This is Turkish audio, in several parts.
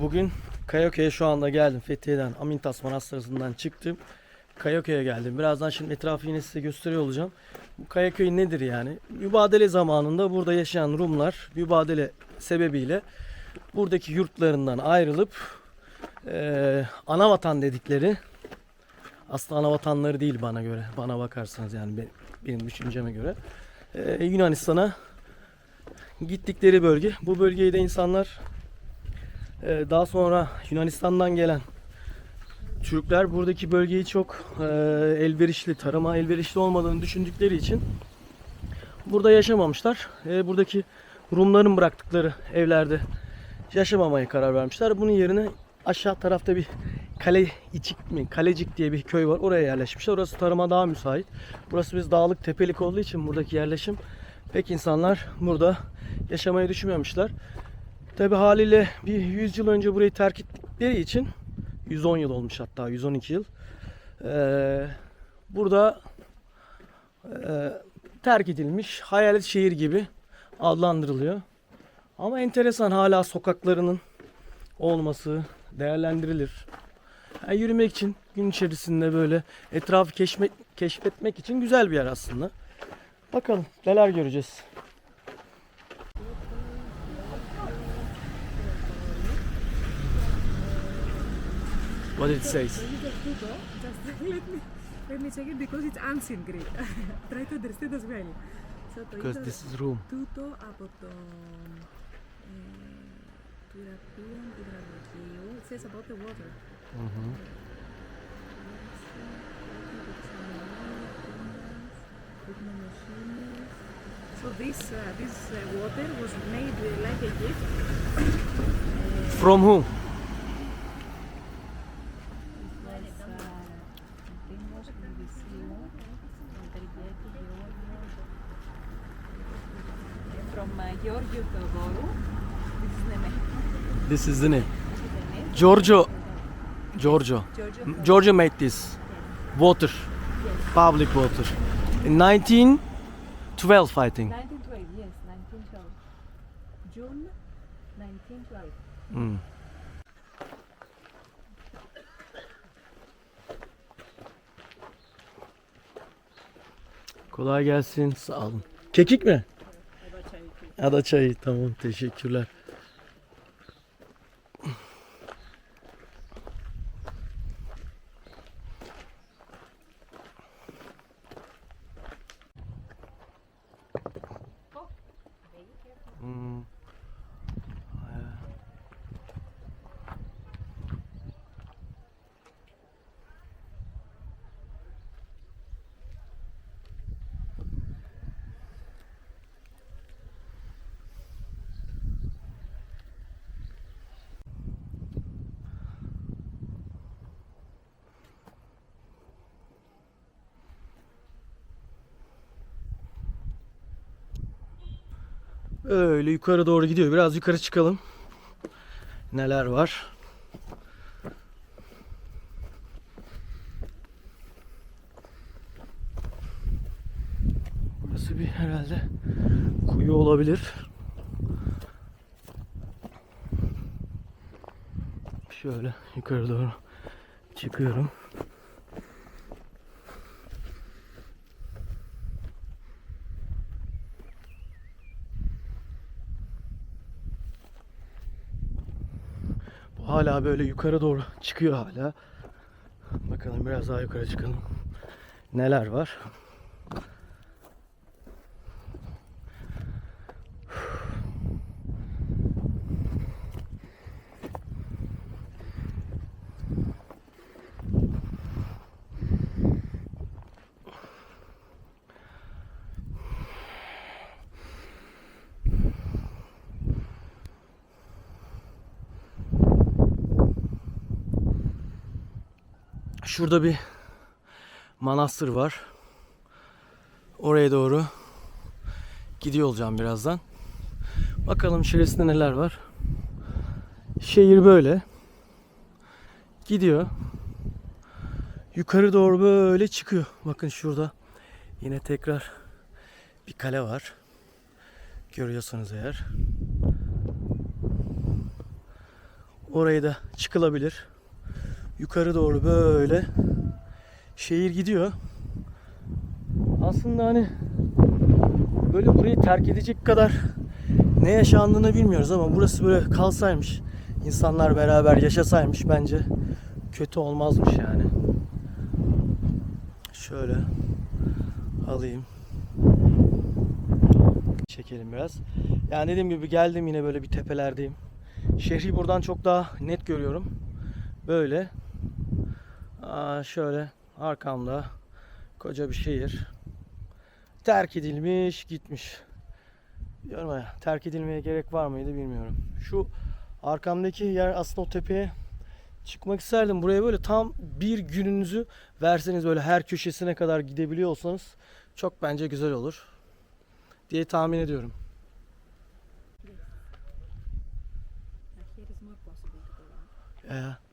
bugün Kayaköy'e şu anda geldim. Fethiye'den, Amintas Manastırı'ndan çıktım. Kayaköy'e geldim. Birazdan şimdi etrafı yine size gösteriyor olacağım. Bu Kayaköy nedir yani? Mübadele zamanında burada yaşayan Rumlar mübadele sebebiyle buradaki yurtlarından ayrılıp eee ana vatan dedikleri aslında ana vatanları değil bana göre. Bana bakarsanız yani benim, benim düşünceme göre. eee, Yunanistan'a gittikleri bölge. Bu bölgeyi de insanlar daha sonra Yunanistan'dan gelen Türkler buradaki bölgeyi çok e, elverişli, tarıma elverişli olmadığını düşündükleri için burada yaşamamışlar. E, buradaki Rumların bıraktıkları evlerde yaşamamaya karar vermişler. Bunun yerine aşağı tarafta bir kale içik mi, kalecik diye bir köy var. Oraya yerleşmişler. Orası tarıma daha müsait. Burası biz dağlık tepelik olduğu için buradaki yerleşim pek insanlar burada yaşamayı düşünmemişler. Tabi haliyle bir 100 yıl önce burayı terk ettikleri için 110 yıl olmuş hatta 112 yıl. Ee, burada e, terk edilmiş hayalet şehir gibi adlandırılıyor. Ama enteresan hala sokaklarının olması değerlendirilir. Yani yürümek için gün içerisinde böyle etrafı keşfet, keşfetmek için güzel bir yer aslında. Bakalım neler göreceğiz. What it says. This is a tuto. Just let me let me check it because it's ancient Greek. Try to understand as well. So το Because είδα this is room. τούτο από το ε, του Ιραπίων υδραλογίου. It says about the water. So this uh, this uh, water was made uh, like a gift. From whom? This is the name. Giorgio. Giorgio. Giorgio Giorgio made this. Water. Public water. In 1912 I think. 1912, yes, 1912. June 1912. Hmm. Kolay gelsin. Sağ olun. Kekik mi? Ya da çayı. Tamam teşekkürler. Hmm. Öyle yukarı doğru gidiyor. Biraz yukarı çıkalım. Neler var? Burası bir herhalde kuyu olabilir. Şöyle yukarı doğru çıkıyorum. Hala böyle yukarı doğru çıkıyor hala. Bakalım biraz daha yukarı çıkalım. Neler var? Şurada bir manastır var. Oraya doğru gidiyor olacağım birazdan. Bakalım içerisinde neler var. Şehir böyle. Gidiyor. Yukarı doğru böyle çıkıyor. Bakın şurada yine tekrar bir kale var. Görüyorsanız eğer. Orayı da çıkılabilir. Yukarı doğru böyle şehir gidiyor. Aslında hani böyle burayı terk edecek kadar ne yaşandığını bilmiyoruz ama burası böyle kalsaymış, insanlar beraber yaşasaymış bence kötü olmazmış yani. Şöyle alayım. Çekelim biraz. Yani dediğim gibi geldim yine böyle bir tepelerdeyim. Şehri buradan çok daha net görüyorum. Böyle. Aa, şöyle arkamda koca bir şehir. Terk edilmiş, gitmiş. Diyorum ya, terk edilmeye gerek var mıydı bilmiyorum. Şu arkamdaki yer aslında o tepeye çıkmak isterdim. Buraya böyle tam bir gününüzü verseniz böyle her köşesine kadar gidebiliyor olsanız çok bence güzel olur diye tahmin ediyorum. Yeah.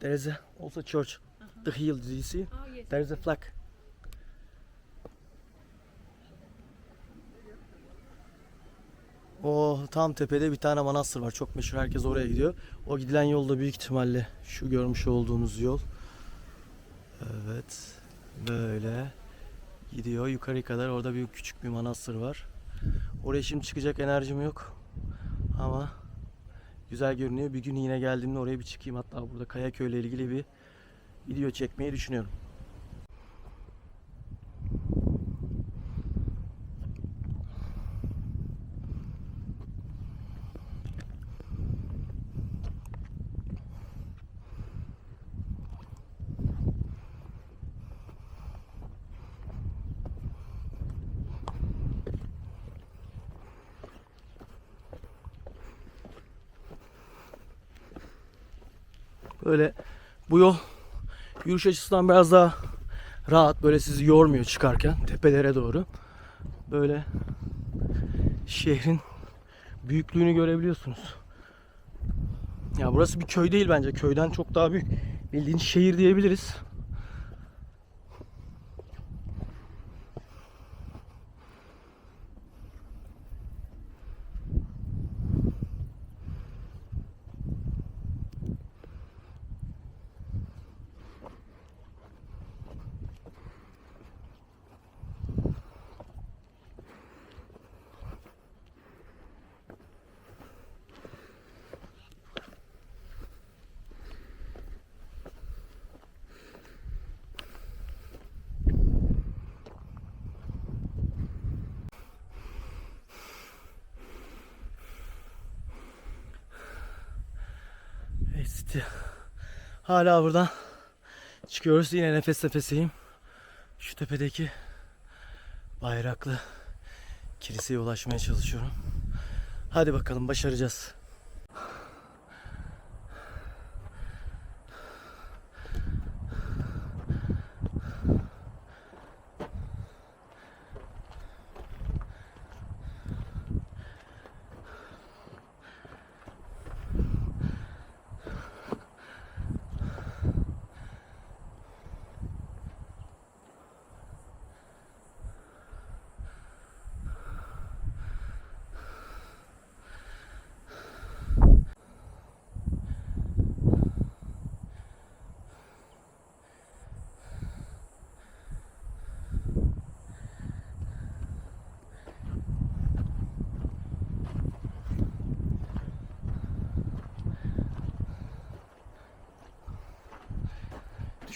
There is a, also church. The hill, do you see? Oh yes. There is a flag. O tam tepede bir tane manastır var. Çok meşhur. Herkes oraya gidiyor. O gidilen yol da büyük ihtimalle şu görmüş olduğunuz yol. Evet. Böyle gidiyor yukarı kadar. Orada bir küçük bir manastır var. Oraya şimdi çıkacak enerjim yok. Ama güzel görünüyor. Bir gün yine geldiğimde oraya bir çıkayım. Hatta burada Kayaköy ile ilgili bir video çekmeyi düşünüyorum. Böyle bu yol yürüyüş açısından biraz daha rahat böyle sizi yormuyor çıkarken tepelere doğru. Böyle şehrin büyüklüğünü görebiliyorsunuz. Ya burası bir köy değil bence. Köyden çok daha büyük. Bildiğin şehir diyebiliriz. City. Hala buradan çıkıyoruz. Yine nefes nefeseyim. Şu tepedeki bayraklı kiliseye ulaşmaya çalışıyorum. Hadi bakalım başaracağız.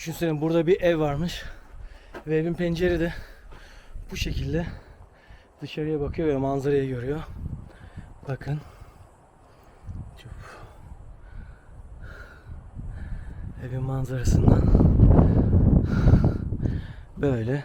Düşünsene burada bir ev varmış. Ve evin pencere de bu şekilde dışarıya bakıyor ve manzarayı görüyor. Bakın. Evin manzarasından böyle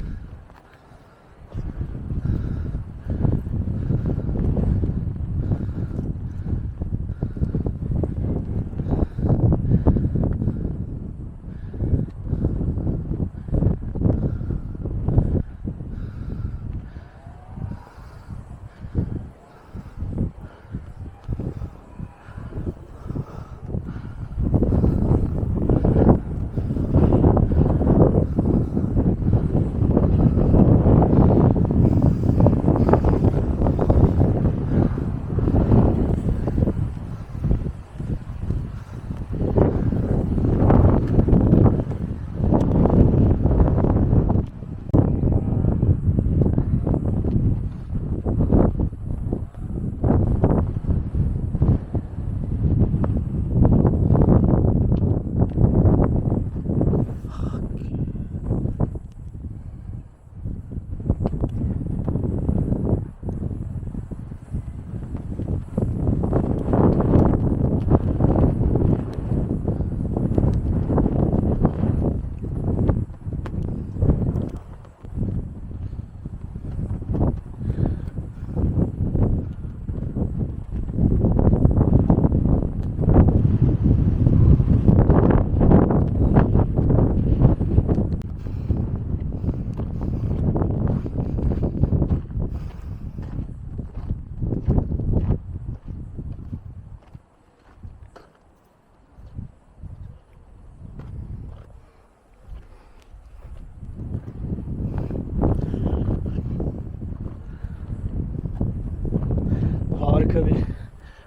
harika bir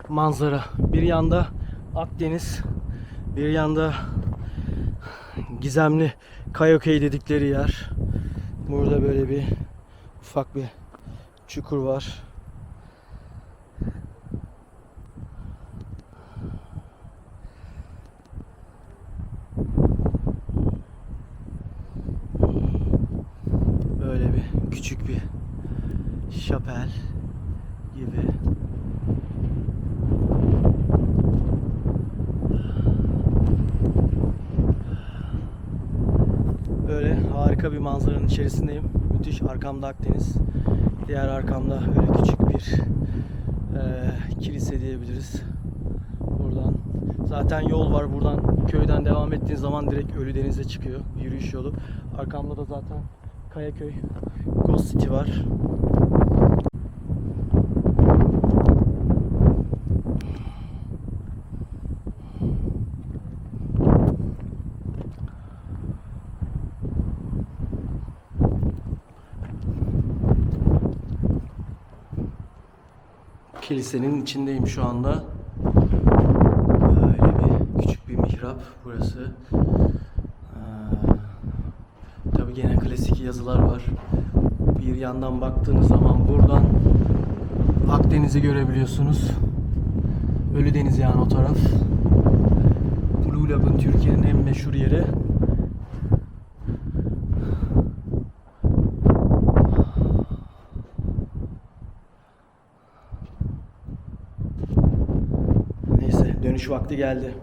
manzara. Bir yanda Akdeniz, bir yanda gizemli Kayokey dedikleri yer. Burada böyle bir ufak bir çukur var. Böyle bir küçük bir şapel gibi. Böyle harika bir manzaranın içerisindeyim. Müthiş arkamda Akdeniz. Diğer arkamda böyle küçük bir eee, kilise diyebiliriz. Buradan zaten yol var. Buradan köyden devam ettiğin zaman direkt Ölü Deniz'e çıkıyor. Yürüyüş yolu. Arkamda da zaten Kayaköy Ghost City var. Kilisenin içindeyim şu anda. Böyle bir küçük bir mihrap burası. Ee, Tabi gene klasik yazılar var. Bir yandan baktığınız zaman buradan Akdeniz'i görebiliyorsunuz. Ölü Deniz yani o taraf. Blue Lagoon Türkiye'nin en meşhur yeri. Dönüş vakti geldi.